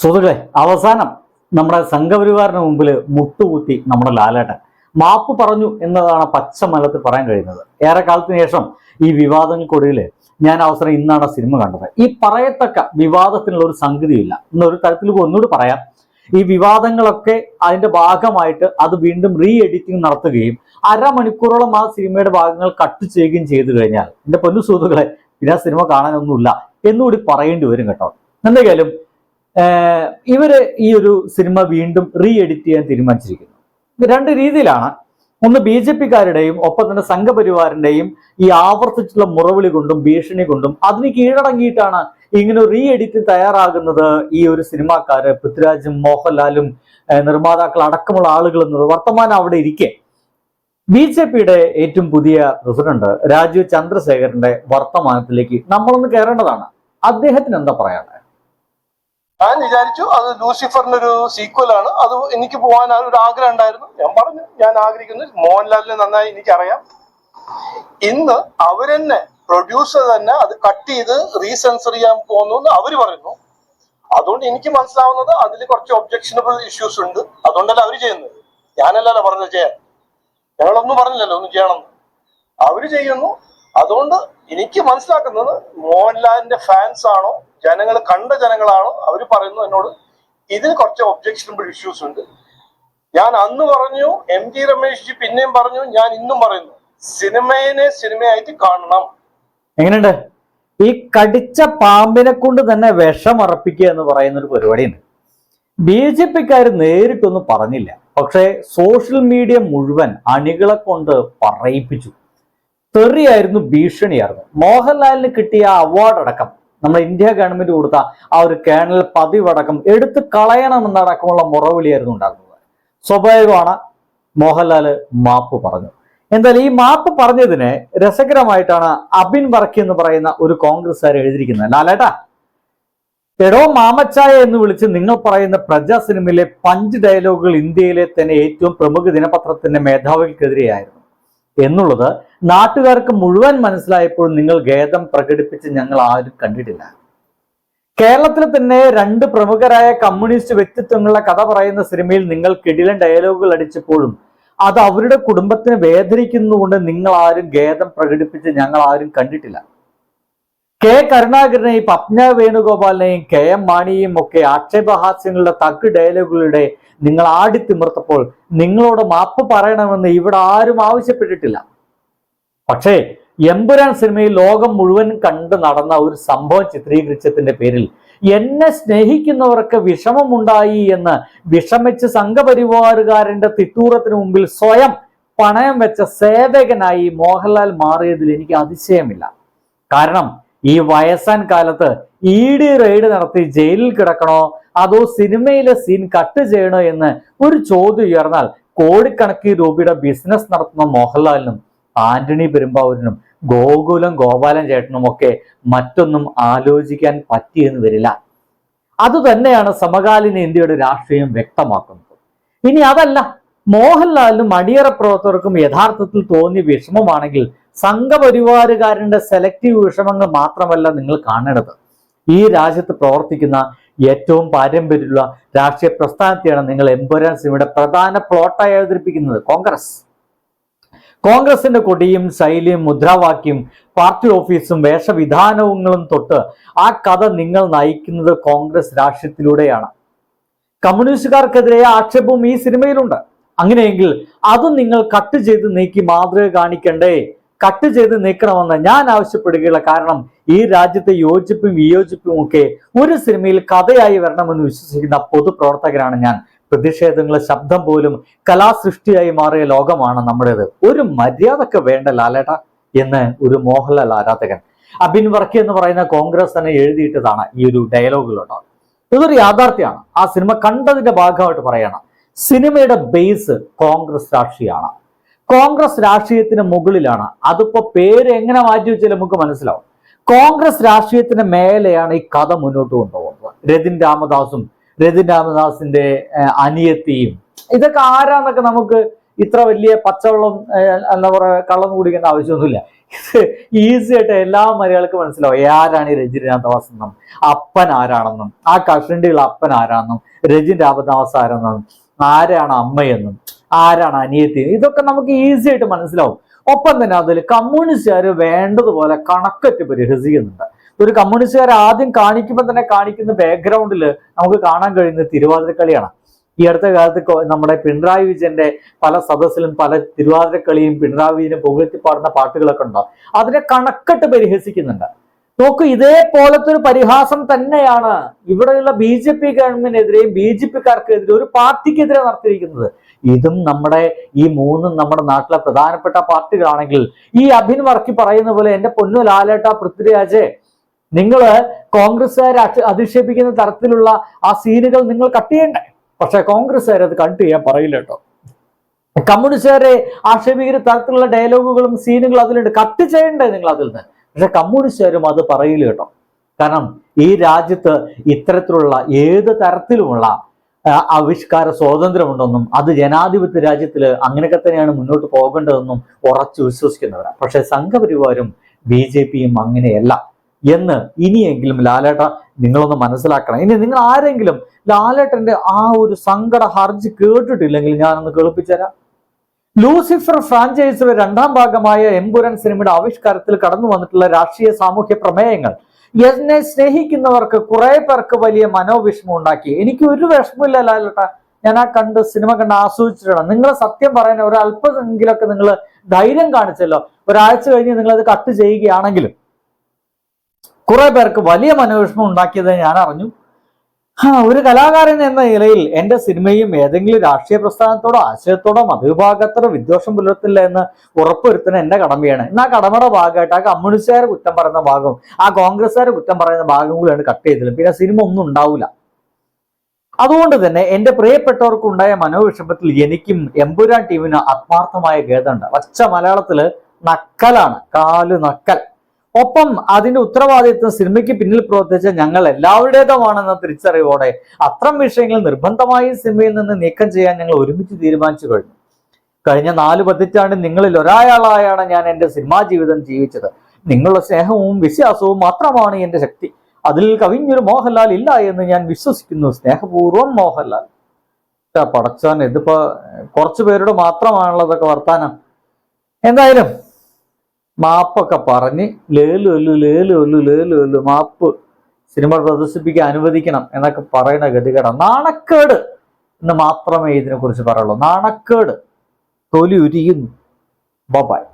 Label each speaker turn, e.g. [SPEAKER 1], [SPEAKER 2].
[SPEAKER 1] സുഹൃത്തുക്കളെ അവസാനം നമ്മുടെ സംഘപരിവാറിന് മുമ്പിൽ മുട്ടുകുത്തി നമ്മുടെ ലാലേട്ടൻ. മാപ്പ് പറഞ്ഞു എന്നതാണ് പച്ച മലത്തിൽ പറയാൻ കഴിയുന്നത്. ഏറെ കാലത്തിന് ശേഷം ഈ വിവാദങ്ങൾക്കൊടുവിൽ ഞാൻ അവസരം ഇന്നാണ് സിനിമ കണ്ടത്. ഈ പറയത്തക്ക വിവാദത്തിനുള്ള ഒരു സംഗതിയില്ല. എന്നൊരു തരത്തിൽ ഒന്നുകൂടി പറയാം. ഈ വിവാദങ്ങളൊക്കെ അതിന്റെ ഭാഗമായിട്ട് അത് വീണ്ടും റീ എഡിറ്റിംഗ് നടത്തുകയും അരമണിക്കൂറോളം ആ സിനിമയുടെ ഭാഗങ്ങൾ കട്ട് ചെയ്യുകയും ചെയ്തു കഴിഞ്ഞാൽ എന്റെ പൊന്നു സുഹൃത്തുക്കളെ പിന്നെ ആ സിനിമ കാണാനൊന്നുമില്ല എന്നുകൂടി പറയേണ്ടി വരും കേട്ടോ. എന്തെങ്കിലും ഇവർ ഈ ഒരു സിനിമ വീണ്ടും റീ എഡിറ്റ് ചെയ്യാൻ തീരുമാനിച്ചിരിക്കുന്നു. രണ്ട് രീതിയിലാണ്. ഒന്ന് ബി ജെ പിക്കാരുടെയും ഒപ്പം തന്നെ സംഘപരിവാറിന്റെയും ഈ ആവർത്തിച്ചുള്ള മുറവിളി കൊണ്ടും ഭീഷണി കൊണ്ടും അതിന് കീഴടങ്ങിയിട്ടാണ് ഇങ്ങനെ റീ എഡിറ്റ് തയ്യാറാകുന്നത് ഈ ഒരു സിനിമാക്കാര് പൃഥ്വിരാജും മോഹൻലാലും നിർമ്മാതാക്കൾ അടക്കമുള്ള ആളുകൾ എന്നത്. വർത്തമാനം അവിടെ ഇരിക്കെ. ബി ജെ പിയുടെ ഏറ്റവും പുതിയ പ്രസിഡന്റ് രാജീവ് ചന്ദ്രശേഖരന്റെ വർത്തമാനത്തിലേക്ക് നമ്മളൊന്ന് കയറേണ്ടതാണ്. അദ്ദേഹത്തിന് എന്താ പറയാനുള്ളത്?
[SPEAKER 2] ഞാൻ വിചാരിച്ചു അത് ലൂസിഫറിന്റെ ഒരു സീക്വൽ ആണ്. അത് എനിക്ക് പോകാൻ ഒരു ആഗ്രഹം ഉണ്ടായിരുന്നു. ഞാൻ പറഞ്ഞു ഞാൻ ആഗ്രഹിക്കുന്നു. മോഹൻലാലിനെ നന്നായി എനിക്കറിയാം. ഇന്ന് അവരെന്നെ പ്രൊഡ്യൂസർ തന്നെ അത് കട്ട് ചെയ്ത് റീസെൻസർ ചെയ്യാൻ പോകുന്നു എന്ന് അവർ പറയുന്നു. അതുകൊണ്ട് എനിക്ക് മനസ്സിലാവുന്നത് അതിൽ കുറച്ച് ഒബ്ജക്ഷനബിൾ ഇഷ്യൂസ് ഉണ്ട്. അതുകൊണ്ടല്ല അവർ ചെയ്യുന്നത്. ഞാനല്ലല്ലോ പറഞ്ഞത് ചെയ്യാൻ. ഞങ്ങളൊന്നും പറഞ്ഞില്ലല്ലോ ഒന്നും ചെയ്യണം അവർ ചെയ്യുന്നു. അതുകൊണ്ട് എനിക്ക് മനസ്സിലാക്കുന്നത് മോഹൻലാലിന്റെ ഫാൻസ് ആണോ ജനങ്ങൾ കണ്ട ജനങ്ങളാണോ അവർ പറയുന്നു എന്നോട് ഇതിന് കുറച്ച് ഒബ്ജക്ഷനബിൾ ഇഷ്യൂസ് ഉണ്ട്. ഞാൻ അന്ന് പറഞ്ഞു എം ജി രമേശ് ജി പിന്നെയും പറഞ്ഞു ഞാൻ ഇന്നും പറയുന്നു സിനിമയെ സിനിമയായിട്ട് കാണണം.
[SPEAKER 1] എങ്ങനെയുണ്ട്? ഈ കടിച്ച പാമ്പിനെ കൊണ്ട് തന്നെ വിഷമറപ്പിക്കുക എന്ന് പറയുന്ന ഒരു പരിപാടിയുണ്ട്. ബി ജെ പിക്കാർ നേരിട്ടൊന്നും പറഞ്ഞില്ല. പക്ഷേ സോഷ്യൽ മീഡിയ മുഴുവൻ അണികളെ കൊണ്ട് പറയിപ്പിച്ചു. തെറിയായിരുന്നു ഭീഷണിയായിരുന്നു. മോഹൻലാലിന് കിട്ടിയ അവാർഡ് അടക്കം നമ്മുടെ ഇന്ത്യ ഗവൺമെന്റ് കൊടുത്ത ആ ഒരു കേണൽ പതിവടക്കം എടുത്തു കളയണമെന്നടക്കമുള്ള മുറവിളിയായിരുന്നു ഉണ്ടാകുന്നത് സ്വാഭാവികമാണ് മോഹൻലാൽ മാപ്പ് പറഞ്ഞു. എന്തായാലും ഈ മാപ്പ് പറഞ്ഞതിന് രസകരമായിട്ടാണ് അബിൻ വർക്കി എന്ന് പറയുന്ന ഒരു കോൺഗ്രസ്സുകാർ എഴുതിയിരിക്കുന്നത്. ലാലേട്ടാ എടോ മാമച്ചായ എന്ന് വിളിച്ച് നിങ്ങൾ പറയുന്ന പ്രജാ സിനിമയിലെ പഞ്ച് ഡയലോഗുകൾ ഇന്ത്യയിലെ തന്നെ ഏറ്റവും പ്രമുഖ ദിനപത്രത്തിന്റെ മേധാവികൾക്കെതിരെയായിരുന്നു. എന്നുള്ളത് നാട്ടുകാർക്ക് മുഴുവൻ മനസ്സിലായപ്പോൾ നിങ്ങൾ ഖേദം പ്രകടിപ്പിച്ച് ഞങ്ങൾ ആരും കണ്ടിട്ടില്ല. കേരളത്തിൽ തന്നെ രണ്ട് പ്രമുഖരായ കമ്മ്യൂണിസ്റ്റ് വ്യക്തിത്വങ്ങളുടെ കഥ പറയുന്ന സിനിമയിൽ നിങ്ങൾ കിടിലൻ ഡയലോഗുകൾ അടിച്ചപ്പോഴും അത് അവരുടെ കുടുംബത്തിന് വേദനിക്കുന്നതുകൊണ്ട് നിങ്ങൾ ആരും ഖേദം പ്രകടിപ്പിച്ച് ഞങ്ങൾ ആരും കണ്ടിട്ടില്ല. കെ കരുണാകരനെയും പപ്ന വേണുഗോപാലിനെയും കെ എം മാണിയെയും ഒക്കെ ആക്ഷേപഹാസ്യങ്ങളുടെ തഗ് ഡയലോഗുകളുടെ നിങ്ങൾ ആടിത്തിമിർത്തപ്പോൾ നിങ്ങളോട് മാപ്പ് പറയണമെന്ന് ഇവിടെ ആരും ആവശ്യപ്പെട്ടിട്ടില്ല. പക്ഷേ എമ്പുരാൻ സിനിമയിൽ ലോകം മുഴുവൻ കണ്ട് നടന്ന ഒരു സംഭവം ചിത്രീകരിച്ചതിന്റെ പേരിൽ എന്നെ സ്നേഹിക്കുന്നവർക്ക് വിഷമമുണ്ടായി എന്ന് വിഷമിച്ച് സംഘപരിവാറുകാരന്റെ തിട്ടൂറത്തിന് മുമ്പിൽ സ്വയം പണയം വെച്ച സേവകനായി മോഹൻലാൽ മാറിയതിൽ എനിക്ക് അതിശയമില്ല. കാരണം ഈ വയസ്സാൻ കാലത്ത് ഇ ഡി റെയ്ഡ് നടത്തി ജയിലിൽ കിടക്കണോ അതോ സിനിമയിലെ സീൻ കട്ട് ചെയ്യണോ എന്ന് ഒരു ചോദ്യം ഉയർന്നാൽ കോടിക്കണക്കിന് രൂപയുടെ ബിസിനസ് നടത്തുന്ന മോഹൻലാലിനും ആന്റണി പെരുമ്പാവൂരിനും ഗോകുലം ഗോപാലൻ ചേട്ടനും ഒക്കെ മറ്റൊന്നും ആലോചിക്കാൻ പറ്റിയെന്ന് വരില്ല. അതുതന്നെയാണ് സമകാലീന ഇന്ത്യയുടെ രാഷ്ട്രീയം വ്യക്തമാക്കുന്നത്. ഇനി അതല്ല മോഹൻലാലിനും അണിയറ പ്രവർത്തകർക്കും യഥാർത്ഥത്തിൽ തോന്നിയ വിഷമമാണെങ്കിൽ സംഘപരിവാറുകാരന്റെ സെലക്റ്റീവ് വിഷമങ്ങൾ മാത്രമല്ല നിങ്ങൾ കാണേണ്ടത്. ഈ രാജ്യത്ത് പ്രവർത്തിക്കുന്ന ഏറ്റവും പാരമ്പര്യമുള്ള രാഷ്ട്രീയ പ്രസ്ഥാനത്തെയാണ് നിങ്ങൾ എംപുരാൻ സിംഗിയുടെ പ്രധാന പ്ലോട്ടായി അവതരിപ്പിക്കുന്നത് കോൺഗ്രസ്. കോൺഗ്രസിന്റെ കൊടിയും ശൈലിയും മുദ്രാവാക്യം പാർട്ടി ഓഫീസും വേഷവിധാനങ്ങളും തൊട്ട് ആ കഥ നിങ്ങൾ നയിക്കുന്നത് കോൺഗ്രസ് രാഷ്ട്രീയത്തിലൂടെയാണ്. കമ്മ്യൂണിസ്റ്റുകാർക്കെതിരെ ആക്ഷേപവും ഈ സിനിമയിലുണ്ട്. അങ്ങനെയെങ്കിൽ അത് നിങ്ങൾ കട്ട് ചെയ്ത് നീക്കി മാതൃക കാണിക്കണ്ടേ? കട്ട് ചെയ്ത് നീക്കണമെന്ന് ഞാൻ ആവശ്യപ്പെടുകയുള്ള കാരണം ഈ രാജ്യത്തെ യോജിപ്പും വിയോജിപ്പും ഒക്കെ ഒരു സിനിമയിൽ കഥയായി വരണമെന്ന് വിശ്വസിക്കുന്ന പൊതുപ്രവർത്തകരാണ് ഞാൻ. പ്രതിഷേധങ്ങളെ ശബ്ദം പോലും കലാസൃഷ്ടിയായി മാറിയ ലോകമാണ് നമ്മുടേത്. ഒരു മര്യാദയ്ക്ക് വേണ്ട ലാലേട്ട എന്ന് ഒരു മോഹൻലാൽ ആരാധകൻ. അബിൻ വർക്കി എന്ന് പറയുന്ന കോൺഗ്രസ് തന്നെ എഴുതിയിട്ടതാണ് ഈ ഒരു ഡയലോഗിലുണ്ടാവും ഇതൊരു യാഥാർത്ഥ്യമാണ്. ആ സിനിമ കണ്ടതിന്റെ ഭാഗമായിട്ട് പറയണം. സിനിമയുടെ ബേസ് കോൺഗ്രസ് രാഷ്ട്രീയമാണ്. കോൺഗ്രസ് രാഷ്ട്രീയത്തിന് മുകളിലാണ്. അതിപ്പോ പേര് എങ്ങനെ മാറ്റി വെച്ചാൽ നമുക്ക് മനസ്സിലാവും. കോൺഗ്രസ് രാഷ്ട്രീയത്തിന് മേലെയാണ് ഈ കഥ മുന്നോട്ട് കൊണ്ടുപോകുന്നത്. രതിൻ രാമദാസും ഏഹ്, അനിയത്തിയും. ഇതൊക്കെ ആരാന്നൊക്കെ നമുക്ക് ഇത്ര വലിയ പച്ചവെള്ളം എന്താ പറയുക കള്ളം കുടിക്കേണ്ട ആവശ്യമൊന്നുമില്ല. ഈസി ആയിട്ട് എല്ലാ മലയാളികൾക്കും മനസ്സിലാവും. ആരാണ് ഈ രജിൻ എന്നും അപ്പൻ ആരാണെന്നും? ആ കഷണ്ടിയുള്ള അപ്പൻ ആരാണെന്നും? രജിൻ രാമദാസ് ആരെന്നും ആരാണ് അമ്മയെന്നും? ആരാണ് അനിയത്തി? ഇതൊക്കെ നമുക്ക് ഈസി ആയിട്ട് മനസ്സിലാവും. ഒപ്പം തന്നെ അതിൽ കമ്മ്യൂണിസ്റ്റുകാർ വേണ്ടതുപോലെ കണക്കറ്റ് പരിഹസിക്കുന്നുണ്ട്. ഒരു കമ്മ്യൂണിസ്റ്റുകാർ ആദ്യം കാണിക്കുമ്പോൾ തന്നെ കാണിക്കുന്ന ബാക്ക്ഗ്രൗണ്ടിൽ നമുക്ക് കാണാൻ കഴിയുന്ന തിരുവാതിരക്കളിയാണ്. ഈ അടുത്ത കാലത്ത് നമ്മുടെ പിണറായി വിജയന്റെ പല സദസ്സിലും പല തിരുവാതിരക്കളിയും പിണറായി വിജയനെ പുകഴ്ത്തി പാടുന്ന പാട്ടുകളൊക്കെ ഉണ്ടാവും അതിനെ കണക്കട്ട് പരിഹസിക്കുന്നുണ്ട്. നോക്കൂ ഇതേപോലത്തെ ഒരു പരിഹാസം തന്നെയാണ് ഇവിടെയുള്ള ബി ജെ പി ഗവൺമെന്റിനെതിരെയും ബി ജെ പിക്കാർക്കെതിരെ ഒരു പാർട്ടിക്കെതിരെ നടത്തിയിരിക്കുന്നത്. ഇതും നമ്മുടെ ഈ മൂന്നും നമ്മുടെ നാട്ടിലെ പ്രധാനപ്പെട്ട പാർട്ടികളാണെങ്കിൽ ഈ അഭിൻ വർക്കി പറയുന്ന പോലെ എന്റെ പൊന്നു ലാലേട്ട പൃഥ്വിരാജെ നിങ്ങൾ കോൺഗ്രസ്സുകാരെ അധ- അധിക്ഷേപിക്കുന്ന തരത്തിലുള്ള ആ സീനുകൾ നിങ്ങൾ കട്ട് ചെയ്യണ്ടേ? പക്ഷെ കോൺഗ്രസ്സുകാർ അത് കട്ട് ചെയ്യാൻ പറയില്ല കേട്ടോ. കമ്മ്യൂണിസ്റ്റുകാരെ ആക്ഷേപിക്കുന്ന തരത്തിലുള്ള ഡയലോഗുകളും സീനുകളും അതിലുണ്ട്. കട്ട് ചെയ്യണ്ടേ നിങ്ങൾ അതിൽ നിന്ന്? പക്ഷെ കമ്മ്യൂണിസ്റ്റുകാരും അത് പറയില്ല കേട്ടോ. കാരണം ഈ രാജ്യത്ത് ഇത്തരത്തിലുള്ള ഏത് തരത്തിലുമുള്ള ആവിഷ്കാര സ്വാതന്ത്ര്യമുണ്ടെന്നും അത് ജനാധിപത്യ രാജ്യത്തിൽ അങ്ങനെയൊക്കെ തന്നെയാണ് മുന്നോട്ട് പോകേണ്ടതെന്നും ഉറച്ചു വിശ്വസിക്കുന്നവരാണ് പക്ഷെ സംഘപരിവാരും ബി ജെ പിയും അങ്ങനെയല്ല. എന്ന് ഇനിയെങ്കിലും ലാലേട്ട നിങ്ങളൊന്ന് മനസ്സിലാക്കണം. ഇനി നിങ്ങൾ ആരെങ്കിലും ലാലേട്ടന്റെ ആ ഒരു സങ്കട ഹർജി കേട്ടിട്ടില്ലെങ്കിൽ ഞാനൊന്ന് കേൾപ്പിച്ചുതരാം. ലൂസിഫർ ഫ്രാഞ്ചൈസിയുടെ രണ്ടാം ഭാഗമായ എംപുരൻ സിനിമയുടെ ആവിഷ്കാരത്തിൽ കടന്നു വന്നിട്ടുള്ള രാഷ്ട്രീയ സാമൂഹ്യ പ്രമേയങ്ങൾ. എന്നെ സ്നേഹിക്കുന്നവർക്ക് കുറെ പേർക്ക് വലിയ മനോവിഷമം ഉണ്ടാക്കി. എനിക്ക് ഒരു വിഷമമില്ല ലാലേട്ട. ഞാൻ ആ കണ്ട് സിനിമ കണ്ട് ആസ്വദിച്ചിട്ടാണ്. നിങ്ങൾ സത്യം പറയാൻ ഒരല്പമെങ്കിലൊക്കെ നിങ്ങൾ ധൈര്യം കാണിച്ചല്ലോ. ഒരാഴ്ച കഴിഞ്ഞ് നിങ്ങൾ അത് കട്ട് ചെയ്യുകയാണെങ്കിലും. കുറെ പേർക്ക് വലിയ മനോവിഷമം ഉണ്ടാക്കിയത് ഞാൻ അറിഞ്ഞു. ആ ഒരു കലാകാരൻ എന്ന നിലയിൽ എന്റെ സിനിമയും ഏതെങ്കിലും രാഷ്ട്രീയ പ്രസ്ഥാനത്തോടോ ആശയത്തോടോ മതവിഭാഗത്തോടോ വിദ്വേഷം പുലർത്തില്ല എന്ന് ഉറപ്പുവരുത്തുന്ന എന്റെ കടമയാണ്. എന്നാൽ ആ കടമയുടെ ഭാഗമായിട്ട് ആ കമ്മ്യൂണിസ്റ്റുകാരെ കുറ്റം പറയുന്ന ഭാഗവും ആ കോൺഗ്രസ്സുകാരെ കുറ്റം പറയുന്ന ഭാഗം കൂടിയാണ് കട്ട് ചെയ്തത് പിന്നെ സിനിമ ഒന്നും ഉണ്ടാവില്ല അതുകൊണ്ട് തന്നെ എന്റെ പ്രിയപ്പെട്ടവർക്കുണ്ടായ മനോവിഷമത്തിൽ എനിക്കും എമ്പുരാൻ ടീമിന് ആത്മാർത്ഥമായ ഖേദമുണ്ട്. പച്ച മലയാളത്തിൽ നക്കലാണ് കാൽ നക്കൽ. ഒപ്പം അതിന്റെ ഉത്തരവാദിത്വം സിനിമയ്ക്ക് പിന്നിൽ പ്രവർത്തിച്ച ഞങ്ങൾ എല്ലാവരുടേതുമാണെന്ന തിരിച്ചറിവോടെ അത്തരം വിഷയങ്ങൾ നിർബന്ധമായും സിനിമയിൽ നിന്ന് നീക്കം ചെയ്യാൻ ഞങ്ങൾ ഒരുമിച്ച് തീരുമാനിച്ചു കഴിഞ്ഞു. കഴിഞ്ഞ നാല് പതിറ്റാണ്ടിൽ നിങ്ങളിൽ ഒരാളായാണ് ഞാൻ എന്റെ സിനിമാ ജീവിതം ജീവിച്ചത്. നിങ്ങളുടെ സ്നേഹവും വിശ്വാസവും മാത്രമാണ് എന്റെ ശക്തി. അതിൽ കവിഞ്ഞൊരു മോഹൻലാൽ ഇല്ല എന്ന് ഞാൻ വിശ്വസിക്കുന്നു. സ്നേഹപൂർവം മോഹൻലാൽ. പടച്ചോൻ ഇതിപ്പോ കുറച്ചു പേരുടെ മാത്രമാണുള്ളതൊക്കെ വർത്താനം. എന്തായാലും മാപ്പൊക്കെ പറഞ്ഞ് ലേലു ഒല്ലു ലേലു ഒല്ലു ലേലു ഒല്ലു മാപ്പ് സിനിമ പ്രദർശിപ്പിക്കാൻ അനുവദിക്കണം എന്നൊക്കെ പറയുന്ന ഗതികേട. നാണക്കേട് എന്ന് മാത്രമേ ഇതിനെക്കുറിച്ച് പറയുള്ളൂ. നാണക്കേട്. തൊലി ഉരിയുന്നു. ബബായ്